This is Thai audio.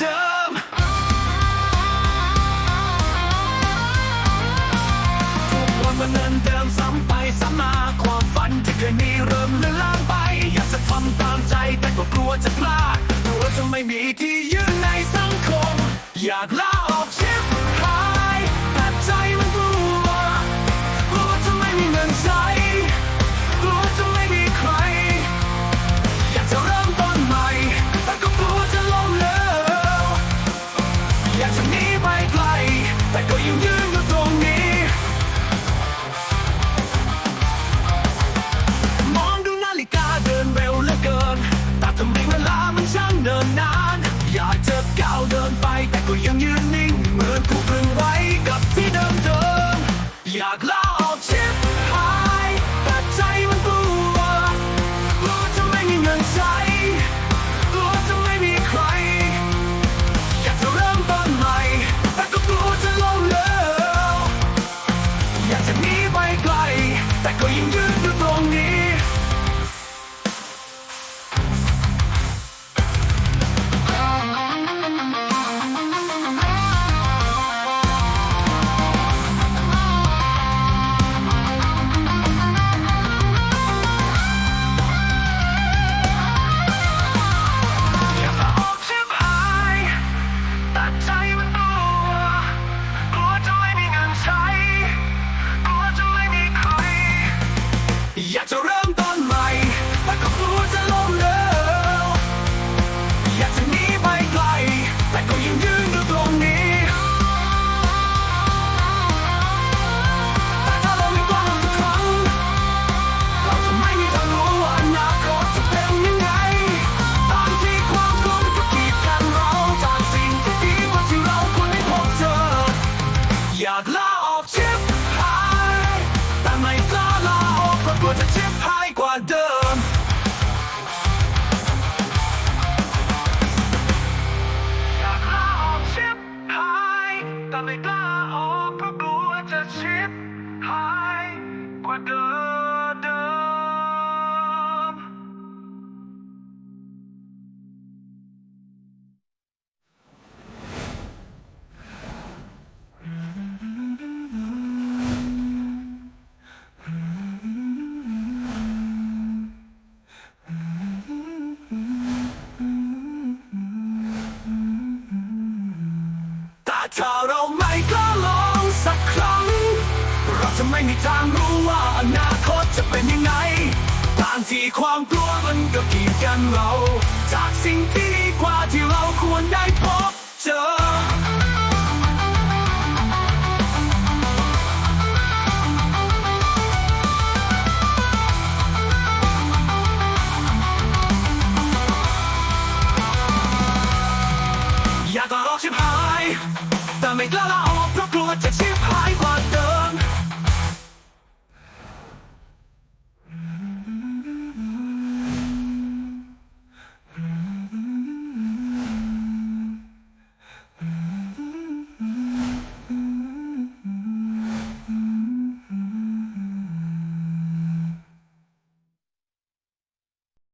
ทุกวันมันเดินเดิมซ้ำไปซ้ำมาความฝันที่เคยมีเริ่มเลือนางไป อยากจะทำตามใจแต่กลัวจะพลาดกลัวจะไม่มีที่ jak dla ากลาออกชิบหายแต่ไม่กล้าลาออกเพราะกลัวจะชิบหายกว่าเดิม อยากลาออกชิบหายแต่ไม่กล้าออกเพราะกลัวจะชิบหายกว่าเดิม ไม่มีทางรู้ว่าอนาคตจะเป็นยังไงบางทีความกลัวมันก็กีดกันเรา จากสิ่งที่ดีกว่าที่เราควรได้พบเจอ